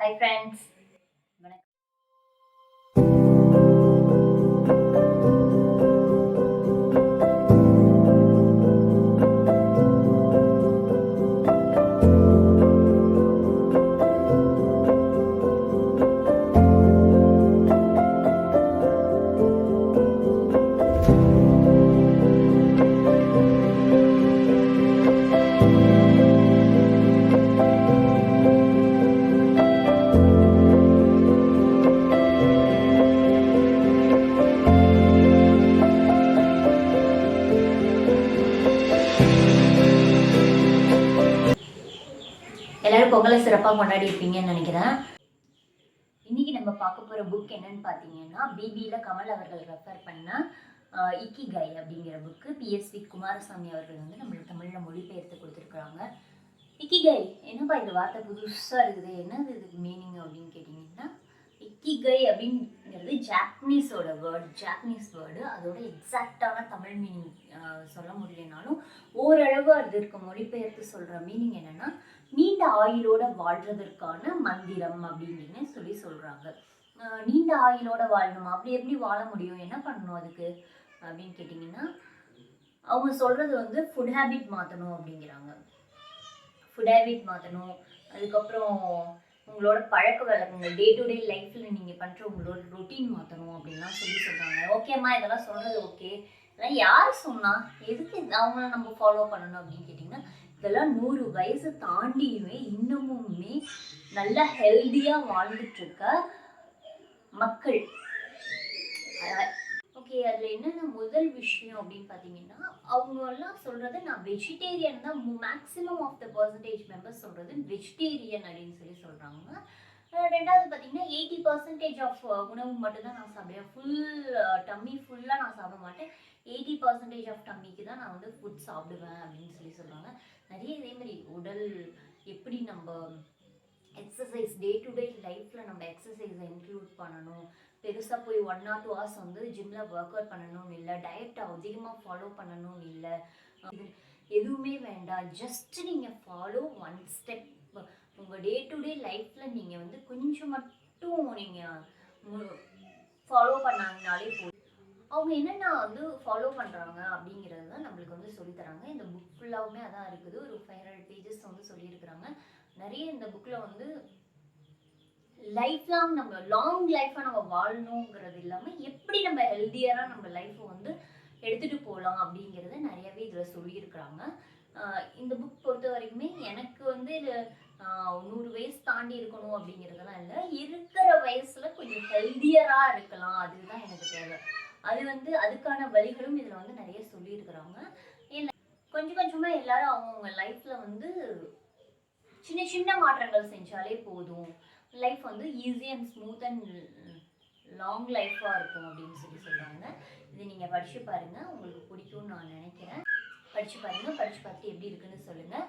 Hi friends. எல்லாரும் பொங்கலை சிறப்பாக கொண்டாடி இருப்பீங்கன்னு நினைக்கிறேன். இன்னைக்கு நம்ம பார்க்க போகிற புக் என்னன்னு பார்த்தீங்கன்னா பிபியில் கமல் அவர்கள் ரெஃபர் பண்ண இக்கி இக்கிகை அப்படிங்கிற புக்கு பிஎஸ்வி குமாரசாமி அவர்கள் வந்து நம்மளுக்கு தமிழில் மொழிபெயர்த்து கொடுத்துருக்குறாங்க. இக்கிகை என்னப்பா இந்த வார்த்தை புதுசாக இருக்குது? என்னது இதுக்கு மீனிங் அப்படின்னு கேட்டிங்கன்னா இக்கிகை அப்படிங்கிறது ஜாப்பனீஸோட வேர்டு ஜாப்பனீஸ் வேர்டு அதோட எக்ஸாக்டான தமிழ் மீனிங் சொல்ல முடியலனாலும் ஓரளவு அது இருக்க. மொழிபெயர்த்து சொல்கிற மீனிங் என்னென்னா ஆயுளோட வாழ்றதற்கான மந்திரம் அப்படின்னு சொல்லி சொல்கிறாங்க நீண்ட ஆயுளோட வாழணும்? அப்படி எப்படி வாழ முடியும்? என்ன பண்ணணும் அதுக்கு? அப்படின்னு கேட்டிங்கன்னா அவங்க சொல்கிறது வந்து ஃபுட் ஹேபிட் மாற்றணும் அப்படிங்கிறாங்க. ஃபுட் ஹேபிட் மாற்றணும் அதுக்கப்புறம் உங்களோட பழக்க வழக்கங்கள் டே டு டே லைஃப்பில் நீங்கள் பண்ணுற உங்களோட ரொட்டீன் மாற்றணும் அப்படின்லாம் சொல்லி சொல்கிறாங்க ஓகேம்மா இதெல்லாம் சொல்கிறது ஓகே இதெல்லாம் யார் சொன்னால் எதுக்கு அவங்கள நம்ம ஃபாலோ பண்ணணும் அப்படின்னு கேட்டிங்கன்னா இதெல்லாம் நூறு வயசு தாண்டியுமே இன்னமுமே நல்ல ஹெல்த்தியாக வாழ்ந்துட்டு இருக்க மக்கள். ஓகே அதில் என்னென்ன முதல் விஷயம் அப்படின்னு பார்த்தீங்கன்னா அவங்கெல்லாம் சொல்கிறது நான் வெஜிடேரியன் தான் maximum of the percentage members சொல்கிறது வெஜிடேரியன் அப்படின்னு சொல்லி சொல்கிறாங்க ரெண்டாவது பார்த்தீங்கன்னா எயிட்டி பர்சன்டேஜ் ஆஃப் உணவு மட்டும்தான் நான் சாப்பிடுவேன். ஃபுல் டம்மி ஃபுல்லாக நான் சாப்பிட மாட்டேன். எயிட்டி பர்சன்டேஜ் ஆஃப் டம்மிக்கு தான் நான் வந்து ஃபுட் சாப்பிடுவேன் அப்படின்னு சொல்லி சொல்லுவாங்க நிறைய இதே மாதிரி உடல் எப்படி நம்ம எக்ஸசைஸ் டே டு டே லைஃப்பில் நம்ம எக்ஸசைஸை இன்க்ளூட் பண்ணணும். பெருசாக போய் ஒன் ஆர் டூ ஹவர்ஸ் வந்து ஜிம்மில் ஒர்க் அவுட் பண்ணணும்னு இல்லை டயட்டை அதிகமாக ஃபாலோ பண்ணணும்னு இல்லை. எதுவுமே வேண்டாம். ஜஸ்ட் நீங்கள் ஃபாலோ ஒன் ஸ்டெப் உங்கள் டே டு டே லைஃப்பில் நீங்கள் வந்து கொஞ்சம் மட்டும் நீங்கள் ஃபாலோ பண்ணாங்கனாலே போதும். அவங்க என்னென்ன வந்து ஃபாலோ பண்ணுறாங்க அப்படிங்கிறது தான் நம்மளுக்கு வந்து சொல்லித் தராங்க. இந்த புக் ஃபுல்லாகவுமே அதான் இருக்குது. ஒரு ஃபைவ் ஹண்ட்ரட் பேஜஸ் வந்து சொல்லியிருக்கிறாங்க. நிறைய இந்த புக்கில் வந்து லைஃப் லாங் நம்ம லாங் லைஃப்பாக நம்ம வாழணுங்கிறது இல்லாமல் எப்படி நம்ம ஹெல்த்தியராக நம்ம லைஃப்பை வந்து எடுத்துகிட்டு போகலாம் அப்படிங்கிறத நிறையவே இதில் சொல்லியிருக்கிறாங்க. இந்த புக் பொறுத்த வரைக்குமே எனக்கு வந்து இது நூறு வயசு தாண்டி இருக்கணும் அப்படிங்கிறதெல்லாம் இல்லை. இருக்கிற வயசில் கொஞ்சம் ஹெல்த்தியராக இருக்கலாம். அதுதான் எனக்கு தேவை. அது வந்து அதுக்கான வழிகளும் இதில் வந்து நிறைய சொல்லியிருக்கிறாங்க. ஏன்னா கொஞ்சம் கொஞ்சமாக எல்லாரும் அவங்கவுங்க லைஃப்பில் வந்து சின்ன சின்ன மாற்றங்கள் செஞ்சாலே போதும். லைஃப் வந்து easy and smooth and long லைஃப்பாக இருக்கும் அப்படின்னு சொல்லி சொல்கிறாங்க இது நீங்கள் படித்து பாருங்கள் உங்களுக்கு பிடிக்கும்னு நான் நினைக்கிறேன். படித்து பாருங்கள் படித்து பார்த்து எப்படி இருக்குன்னு சொல்லுங்கள்